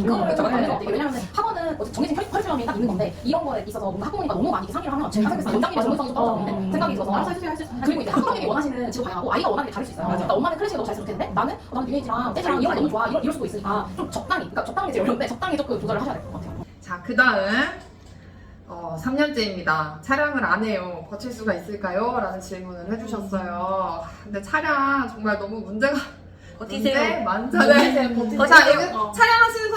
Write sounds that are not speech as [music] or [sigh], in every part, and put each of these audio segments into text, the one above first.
임금을 음, 정확하게 네. 하는 것 같아요. 왜냐하면 학원은 어쨌든 정해진 커리- 커리큘럼이 딱 있는 건데 이런 거에 있어서 뭔가 학부모님과 너무 많이 이렇게 상의를 하면 때 원장님의 전문성이 좀 있는데 생각이 들어서 알아서 해주세요 할수 있어요. 그리고 이제 학부모님이 원하시는 직업 다양하고 아이가 원하는 게 다를 수 있어요. 그러니까 엄마는 클래식을 너무 잘 쓰는 텐데 나는 어, 나는 뉴에이지랑 재즈랑 이런 거 너무 좋아 이럴, 이럴 수도 있으니까 좀 적당히 그러니까 적당히 제일 어려운데 적당히 조금 조절을 하셔야 될 것 같아요. 자, 그 다음 어, 3년째입니다. 차량을 안 해요. 버틸 수가 있을까요? 라는 질문을 해주셨어요. 근데 차량 정말 너무 문제가 문제 버티세요. 많잖아요. 버티세요. 자, 여기 어. 촬영하시는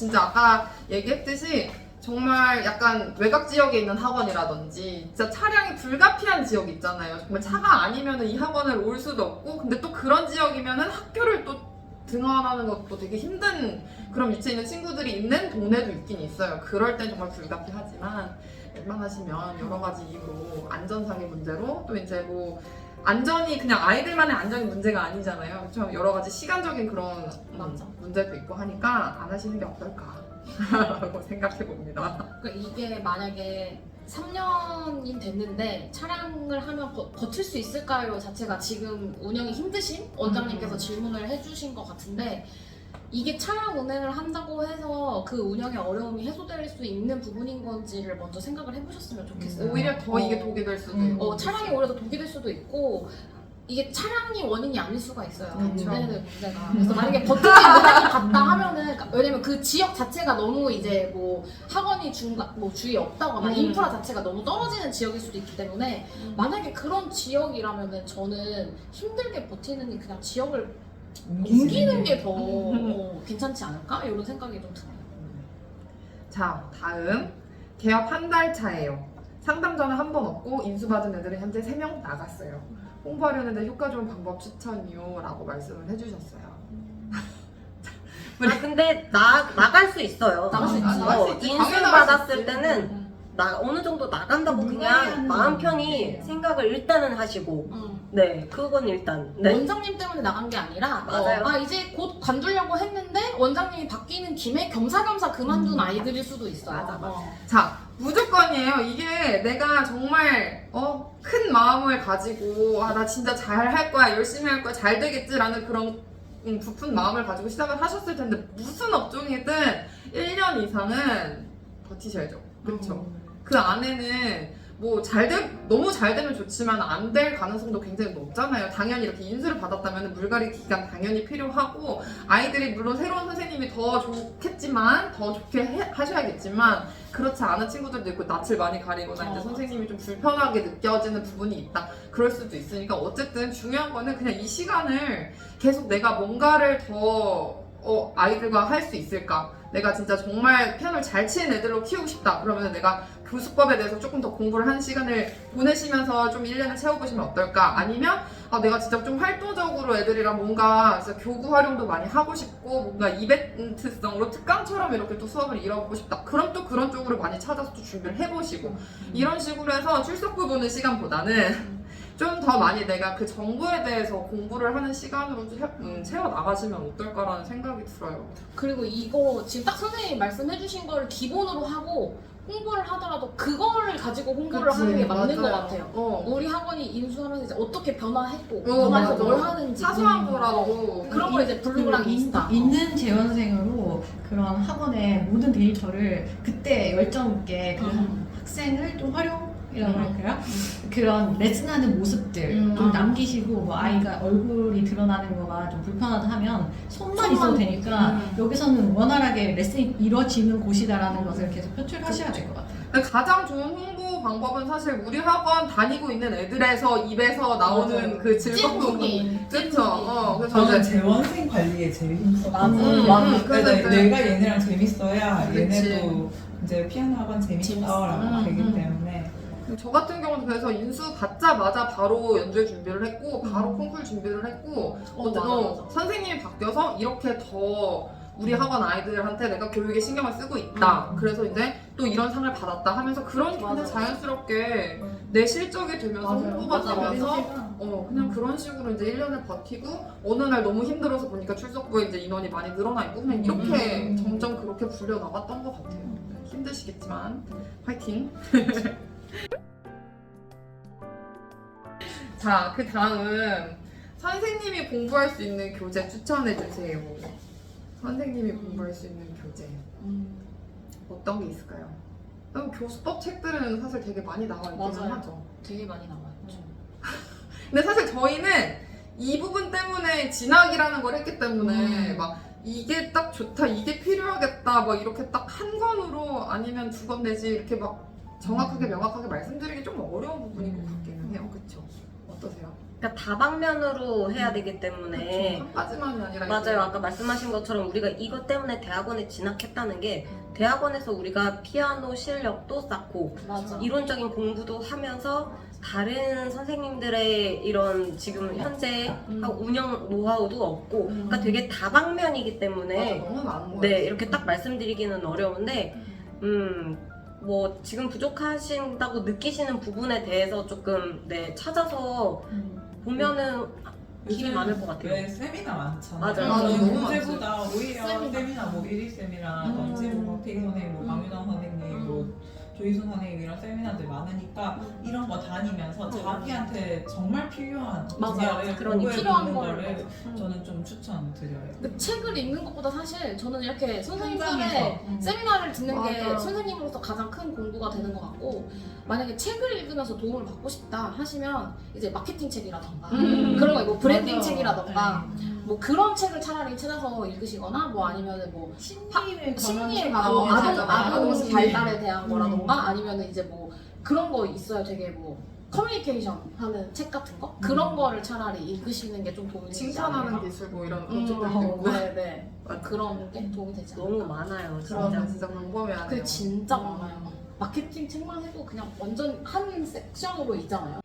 진짜 아까 얘기했듯이 정말 약간 외곽 지역에 있는 학원이라든지 진짜 차량이 불가피한 지역 있잖아요. 정말 차가 아니면 이 학원을 올 수도 없고 근데 또 그런 지역이면은 학교를 또 등원하는 것도 되게 힘든 그런 위치에 있는 친구들이 있는 동네도 있긴 있어요. 그럴 땐 정말 불가피하지만 웬만하시면 여러 가지 이유로 안전상의 문제로 또 이제 뭐 안전이 그냥 아이들만의 안전이 문제가 아니잖아요. 그렇죠? 여러 가지 시간적인 그런 음, 맞아. 문제도 있고 하니까 안 하시는 게 어떨까라고 [laughs] 생각해 봅니다. 그러니까 이게 만약에 3년이 됐는데 차량을 하면 버, 버틸 수 있을까요? 자체가 지금 운영이 힘드신 원장님께서 음. 질문을 해주신 것 같은데 이게 차량 운행을 한다고 해서 그 운영의 어려움이 해소될 수 있는 부분인 건지를 먼저 생각을 해보셨으면 좋겠어요. 오히려 더 이게 어. 독이 될 수도 음. 있고. 어, 차량이 오히려 더 독이 될 수도 있고 이게 차량이 원인이 아닐 수가 있어요. 그쵸. 네, 문제가. 그래서 만약에 버티지 못하는 갔다 하면은 그러니까 왜냐면 그 지역 자체가 너무 이제 뭐 학원이 중가 뭐 주위에 없다거나 음. 인프라 자체가 너무 떨어지는 지역일 수도 있기 때문에 음. 만약에 그런 지역이라면은 저는 힘들게 버티는 그냥 지역을 옮기는 게더 음. 괜찮지 않을까 이런 생각이 좀 들어요. 자, 다음 개업 한 달 차예요. 상담 전에 한 번 없고 인수받은 애들은 현재 3명 나갔어요. 홍보하려는데 효과 좋은 방법 추천이요 라고 말씀을 해주셨어요. 아 근데 나 나갈 수 있어요. 나갈 수 있지. 아, 나갈 수 어, 있지. 인수 당연히 나갈 수 받았을 있지. 때는 나 어느 정도 나간다고 그냥 마음. 편히 생각을 일단은 하시고 음. 네 그건 일단 네 원장님 때문에 나간 게 아니라 맞아요. 어, 아 이제 곧 관두려고 했는데 원장님이 바뀌는 김에 겸사겸사 그만둔 아이들일 수도 있어요. 맞아, 맞아. 어. 자, 무조건이에요. 이게 내가 정말 어, 큰 마음을 가지고 아, 나 진짜 잘 할 거야, 열심히 할 거야, 잘 되겠지라는 그런 음, 부푼 마음을 가지고 시작을 하셨을 텐데 무슨 업종이든 1년 이상은 버티셔야죠. 그렇죠. 그 안에는 뭐 잘 돼, 너무 잘 되면 좋지만 안 될 가능성도 굉장히 높잖아요. 당연히 이렇게 인수를 받았다면 물갈이 기간 당연히 필요하고 아이들이 물론 새로운 선생님이 더 좋겠지만 더 좋게 해- 하셔야겠지만 그렇지 않은 친구들도 있고 낯을 많이 가리거나 이제 어, 선생님이 좀 불편하게 느껴지는 부분이 있다. 그럴 수도 있으니까 어쨌든 중요한 거는 그냥 이 시간을 계속 내가 뭔가를 더 어, 아이들과 할 수 있을까? 내가 진짜 정말 피아노를 잘 치는 애들로 키우고 싶다. 그러면 내가 교수법에 대해서 조금 더 공부를 하는 시간을 보내시면서 좀 1년을 채워보시면 어떨까? 아니면 아, 내가 진짜 좀 활동적으로 애들이랑 뭔가 진짜 교구 활용도 많이 하고 싶고 뭔가 이벤트성으로 특강처럼 이렇게 또 수업을 이뤄보고 싶다. 그럼 또 그런 쪽으로 많이 찾아서 또 준비를 해보시고 이런 식으로 해서 출석부 보는 시간보다는 좀 더 많이 내가 그 정보에 대해서 공부를 하는 시간으로 채- 음, 채워 나가시면 어떨까라는 생각이 들어요. 그리고 이거 지금 딱 선생님이 말씀해주신 거를 기본으로 하고 홍보를 하더라도 그거를 가지고 홍보를 그치, 하는 게 맞는 것 맞아요. 같아요. 어, 우리 학원이 인수하면서 이제 어떻게 변화했고 어, 변화해서 맞아. 뭘 하는지 사소한 음. 거라도 그런 걸 이제 블로그랑 그 인스타 인- 있는 재원생으로 그런 학원의 모든 데이터를 그때 열정 있게 그 음. 학생을 좀 활용 이라고 음. 할까요? 그런 레슨하는 모습들 음. 좀 남기시고 뭐 아이가 얼굴이 드러나는 거가 좀 불편하다 하면 손만 있어도 되니까 음. 여기서는 원활하게 레슨이 이루어지는 곳이다라는 것을 계속 표출하셔야 될 것 같아요. 근데 가장 좋은 홍보 방법은 사실 우리 학원 다니고 있는 애들에서 입에서 나오는 맞아요. 그 즐거운 찐국이 그렇죠. 어, 그래서 저는 이제 재원생 관리에 제일 힘들었고 맞아. 음, 맞아. 음, 그래서 이제 내가 얘네랑 재밌어야 그치. 얘네도 이제 피아노 학원 재밌다라고 재밌어. 되기 음, 음. 때문에 저 같은 경우는 그래서 인수 받자마자 바로 연주회 준비를 했고 바로 음. 콩쿨 준비를 했고 어, 어떤- 맞아, 어, 맞아. 선생님이 바뀌어서 이렇게 더 우리 학원 아이들한테 내가 교육에 신경을 쓰고 있다. 음. 그래서 이제 또 이런 상을 받았다 하면서 그러니까 맞아, 그냥 맞아. 자연스럽게 내 실적이 되면서 맞아요. 홍보가 맞아, 되면서 맞아. 어 그냥 그런 식으로 이제 1년을 버티고 어느 날 너무 힘들어서 보니까 출석부에 이제 인원이 많이 늘어나 있고 그냥 이렇게 음. 점점 그렇게 불려 나갔던 것 같아요. 네, 힘드시겠지만 화이팅. [laughs] 자, 그 다음 선생님이 공부할 수 있는 교재 추천해 주세요. 선생님이 공부할 수 있는 교재 음, 어떤 게 있을까요? 그럼 교수법 책들은 사실 되게 많이 나와 있긴 맞아요. 하죠. 되게 많이 나와요. [laughs] 근데 사실 저희는 이 부분 때문에 진학이라는 걸 했기 때문에 음. 막 이게 딱 좋다, 이게 필요하겠다, 뭐 이렇게 딱 한 권으로 아니면 두 권 내지 이렇게 막 정확하게 명확하게 말씀드리기 좀 어려운 부분인 것 같기는 해요. 그쵸? 어떠세요? 그러니까 다방면으로 해야 되기 때문에 그쵸? 한 가지만이 아니라 맞아요. 아까 말씀하신 것처럼 우리가 이것 때문에 대학원에 진학했다는 게 대학원에서 우리가 피아노 실력도 쌓고 맞아. 이론적인 공부도 하면서 다른 선생님들의 이런 지금 현재 음. 운영 노하우도 얻고 음. 그러니까 되게 다방면이기 맞아, 때문에 너무 많은 거예요. 네 이렇게 딱 말씀드리기는 어려운데 음. 뭐 지금 부족하신다고 느끼시는 부분에 대해서 조금 네 찾아서 보면은 길이 많을 것 같아요. 왜 세미나 많잖아요. 맞아요. 맞아요. 너무 문제보다 오히려 세미나. 세미나, 뭐 1일 세미나라든지 뭐 박태기 선생님, 뭐 음. 강유당 선생님, 뭐 조희순 선생님 이런 세미나들 많으니까 음. 이런 거 다니면서 자기한테 정말 필요한 맞아요. 분야를 그러니까 공부해 필요한 보는 거를. 거를 음. 저는 좀 추천드려요. 그 책을 읽는 것보다 사실 저는 이렇게 선생님들의 현장에서. 음. 세미나를 듣는 게 맞아. 선생님으로서 가장 큰 공부가 되는 것 같고 만약에 책을 읽으면서 도움을 받고 싶다 하시면 이제 마케팅 책이라던가 음. 그런 거뭐 브랜딩 맞아. 책이라던가 네. 뭐 그런 책을 차라리 찾아서 읽으시거나 뭐 아니면 뭐 심리를 심리에 관한 뭐 아동. 아동 발달에 대한 음. 거라던가 아니면 이제 뭐 그런 거 있어요 되게 뭐 커뮤니케이션 하는 책 같은 거 그런 거를 차라리 읽으시는 게 좀 도움이 되지 칭찬하는 않을까 기술 뭐 이런 음, 것도 어, 있고 네네 맞아. 그런 게 도움이 되지 않을까 너무 많아요, 그러면 진짜. 진짜 광범위하네요. 그게 진짜 많아요 마케팅 책만 해도 그냥 완전 한 섹션으로 있잖아요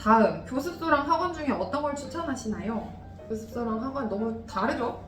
다음 교습소랑 학원 중에 어떤 걸 추천하시나요? 교습소랑 학원 너무 다르죠?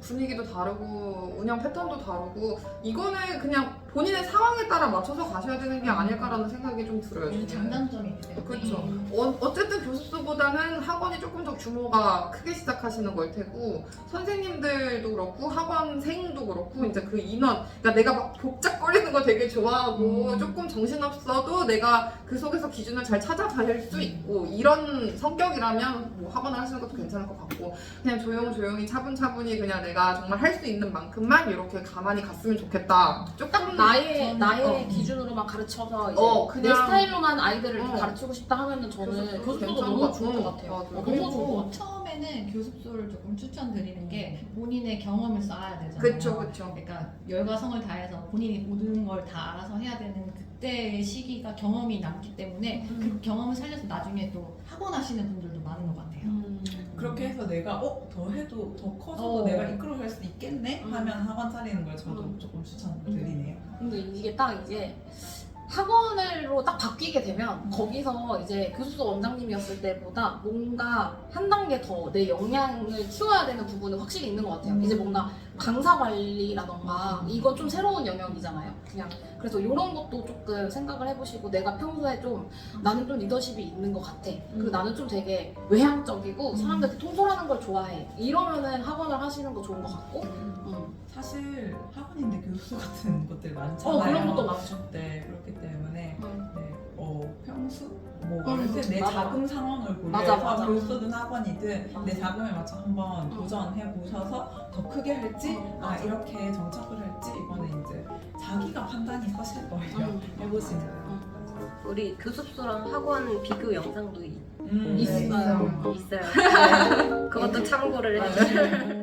분위기도 다르고 운영 패턴도 다르고 이거는 그냥 본인의 상황에 따라 맞춰서 가셔야 되는 게 아닐까라는 생각이 좀 들어요. 음, 저는. 장단점이 있기 때문에 그렇죠. 어, 어쨌든 교습소보다는 학원이 조금 더 규모가 크게 시작하시는 걸 테고 선생님들도 그렇고 학원생도 그렇고 이제 그 인원 그러니까 내가 막 복잡거리는 거 되게 좋아하고 음. 조금 정신없어도 내가 그 속에서 기준을 잘 찾아갈 수 있고 이런 성격이라면 뭐 학원을 하시는 것도 괜찮을 것 같고 그냥 조용조용히 차분차분 히 그냥 내가 정말 할 수 있는 만큼만 이렇게 가만히 갔으면 좋겠다. 조금 나의 나의 어. 기준으로만 가르쳐서 이제 어, 내 그냥- 스타일로만 아이들을 어. 가르치고 싶다 하면은 저는 교습소 교습소도 괜찮은 너무 것 좋을 것 같아. 같아요. 맞아. 어, 너무 좋을 것 그리고 같아요. 처음에는 교습소를 조금 추천드리는 게 본인의 경험을 쌓아야 되잖아요. 그쵸 그쵸. 그러니까 열과 성을 다해서 본인이 모든 걸 다 알아서 해야 되는 그때의 시기가 경험이 남기 때문에 음. 그 경험을 살려서 나중에 또 학원 하시는 분들도 많은 것 같아요. 음. 그렇게 해서 내가 어 더 해도 더 커져도 어. 내가 이끌어갈 수 있겠네 음. 하면 학원 차리는 걸 저도 음. 조금 추천드리네요. 근데 이게 딱 이제 학원으로 딱 바뀌게 되면 거기서 이제 교습소 원장님이었을 때보다 뭔가 한 단계 더 내 역량을 키워야 되는 부분은 확실히 있는 것 같아요. 이제 뭔가 강사 관리라던가 이건 좀 새로운 영역이잖아요. 그냥 그래서 이런 것도 조금 생각을 해보시고 내가 평소에 좀 나는 좀 리더십이 있는 것 같아. 그리고 나는 좀 되게 외향적이고 사람들한테 통솔하는 걸 좋아해. 이러면은 학원을 하시는 거 좋은 것 같고. 음. 사실 학원인데 교수 같은 것들 많잖아요. 어 그런 것도 많죠. 네 그렇기 때문에 음. 네, 어, 평수? 뭐 음, 어릴 때내 맞아. 자금 상황을 맞아, 고려해서 맞아. 교수든 학원이든 어. 내 자금에 맞춰 한번 음. 도전해 보셔서 더 크게 할지 어, 아. 이렇게 정착을 할지 이거는 이제 자기가 판단이 서실 거예요. 음. 해보시면. 우리 교습소랑 학원 비교 영상도 있- 음, 있어요. 네. 있어요. 네. 그것도 참고를 해주세요.